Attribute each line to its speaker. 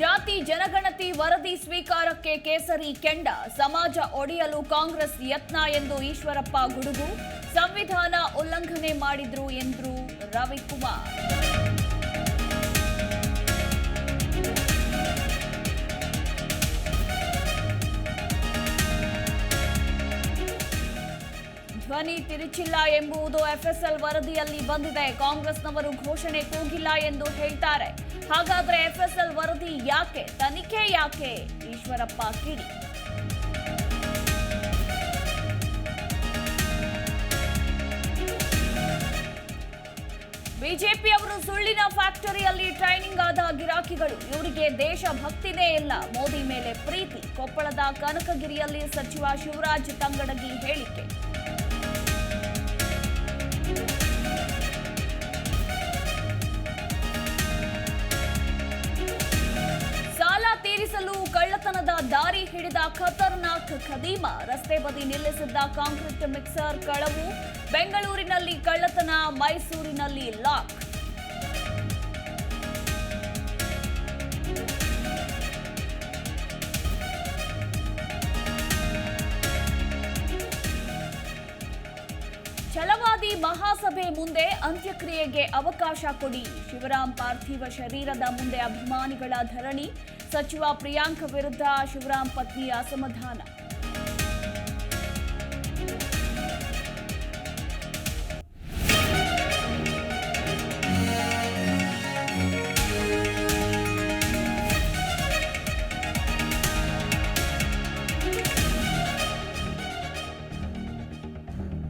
Speaker 1: ಜಾತಿ ಜನಗಣತಿ ವರದಿ ಸ್ವೀಕಾರಕ್ಕೆ ಕೇಸರಿ ಕೆಂಡ, ಸಮಾಜ ಒಡೆಯಲು ಕಾಂಗ್ರೆಸ್ ಯತ್ನ ಎಂದು ಈಶ್ವರಪ್ಪ ಗುಡುಗು, ಸಂವಿಧಾನ ಉಲ್ಲಂಘನೆ ಮಾಡಿದ್ರು ಎಂದ್ರು ರವಿಕುಮಾರ್. ಧ್ವನಿ ತಿರುಚಿಲ್ಲ ಎಂಬುದು ಎಫ್ಎಸ್ಎಲ್ ವರದಿಯಲ್ಲಿ ಬಂದಿದೆ. ಕಾಂಗ್ರೆಸ್ನವರು ಘೋಷಣೆ ಕೂಗಿಲ್ಲ ಎಂದು ಹೇಳ್ತಾರೆ. ಹಾಗಾದ್ರೆ ಎಫ್ಎಸ್ಎಲ್ ವರದಿ ಯಾಕೆ, ತನಿಖೆ ಯಾಕೆ? ಈಶ್ವರಪ್ಪ ಕಿಡಿ. ಬಿಜೆಪಿಯವರು ಸುಳ್ಳಿನ ಫ್ಯಾಕ್ಟರಿಯಲ್ಲಿ ಟ್ರೈನಿಂಗ್ ಆದ ಗಿರಾಕಿಗಳು. ಇವರಿಗೆ ದೇಶ ಭಕ್ತಿನೇ ಇಲ್ಲ. ಮೋದಿ ಮೇಲೆ ಪ್ರೀತಿ. ಕೊಪ್ಪಳದ ಕನಕಗಿರಿಯಲ್ಲಿ ಸಚಿವ ಶಿವರಾಜ್ ತಂಗಡಗಿ ಹೇಳಿಕೆ. ದಾರಿ ಹಿಡಿದ ಖತರ್ನಾಕ್ ಖದೀಮ. ರಸ್ತೆ ಬದಿ ನಿಲ್ಲಿಸಿದ್ದ ಕಾಂಕ್ರೀಟ್ ಮಿಕ್ಸರ್ ಕಳವು ಬೆಂಗಳೂರಿನಲ್ಲಿ ಕಳ್ಳತನ, ಮೈಸೂರಿನಲ್ಲಿ ಲಾಕ್. ಛಲವಾದಿ ಮಹಾಸಭೆ ಮುಂದೆ ಅಂತ್ಯಕ್ರಿಯೆಗೆ ಅವಕಾಶ ಕೊಡಿ. ಶಿವರಾಮ್ ಪಾರ್ಥಿವ ಶರೀರದ ಮುಂದೆ ಅಭಿಮಾನಿಗಳ ಧರಣಿ. ಸಚಿವ ಪ್ರಿಯಾಂಕ್ ವಿರುದ್ಧ ಶಿವರಾಂ ಪತ್ನಿ ಅಸಮಾಧಾನ.